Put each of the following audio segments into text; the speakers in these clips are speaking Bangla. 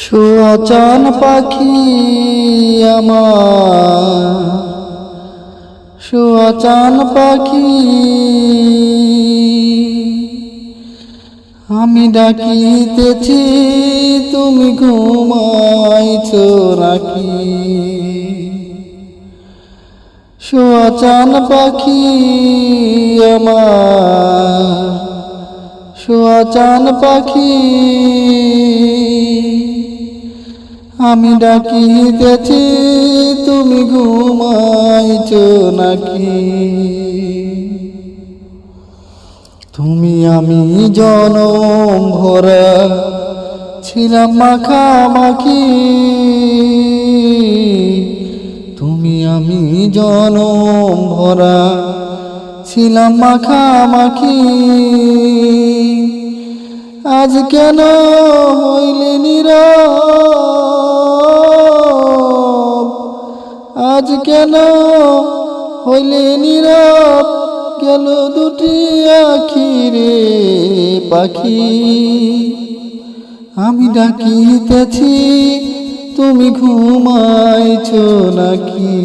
সুয়াচান পাখি আমার। পাখি। আমি ডাকিতেছি তুমি ঘুমাইছ রাখি সুয়াচান পাখি আমার। সুয়াচান পাখি আমি ডাকিতেছি, তুমি ঘুমাইছ নাকি? তুমি আমি জনম ভরা ছিলাম মাখামাখি। তুমি আমি জনম ভরা ছিলাম মাখামাখি। আজ কেন হইলে নীরব? আজ কেন হইলে নীরব? গেল দুটি আখি রে পাখি। আমি ডাকিতেছি, তুমি ঘুমাইছ নাকি?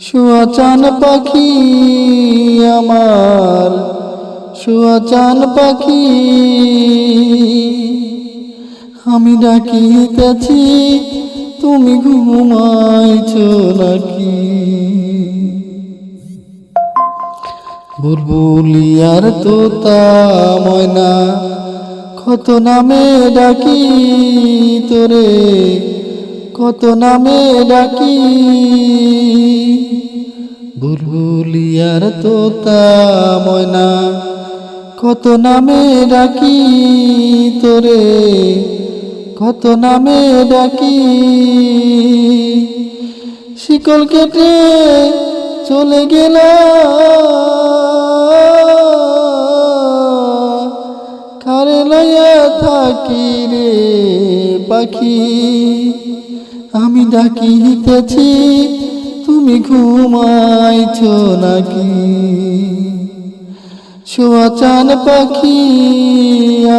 সুয়াচান পাখি আমার, সুয়াচান পাখি। আমি ডাকিতেছি তুমি ঘুমাইছ নাকি? বুলবুলিয়ার তোতা ময়না, কত নামে ডাকি তোরে? কত নামে ডাকি? বুলবুলিয়ার তোতা ময়না, কত নামে ডাকি তোরে? কত নামে ডাকি। শিকল কেটে চলে গেল কারে লইয়া থাকি রে পাখি। আমি ডাকি ডাকিতেছি তুমি ঘুমাইছ নাকি? সুয়াচান পাখি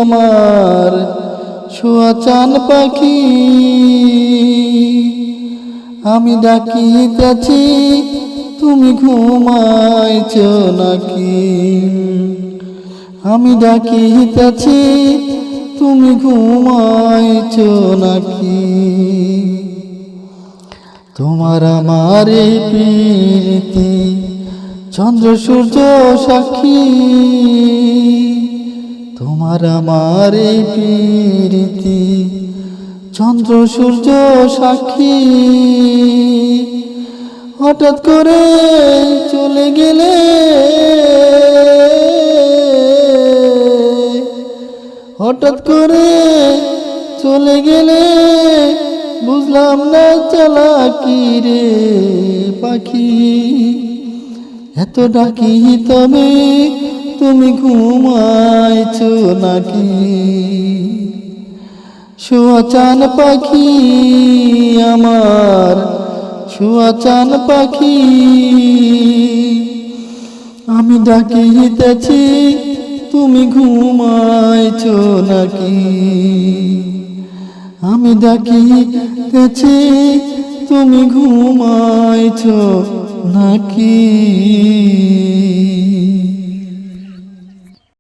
আমার সুয়াচান পাখি। আমি ডাকিতেছি, তুমি ঘুমাইছ নাকি? আমি ডাকিতেছি, তুমি ঘুমাইছ নাকি? তোমার আমার এই প্রীতি, চন্দ্র সূর্য সাক্ষী। তোমার আমার প্রীতি, চন্দ্র, সূর্য, সাক্ষী। হঠাৎ করে চলে গেলে হঠাৎ করে চলে গেলে বুঝলাম না চালা কি রে পাখি। এত ডাকি তবে তুমি ঘুমাইছ নাকি? সুয়াচান পাখি আমার সুয়াচান পাখি। আমি ডাকিতেছি তুমি ঘুমাইছ নাকি? আমি ডাকিতেছি তুমি ঘুমাইছ নাকি?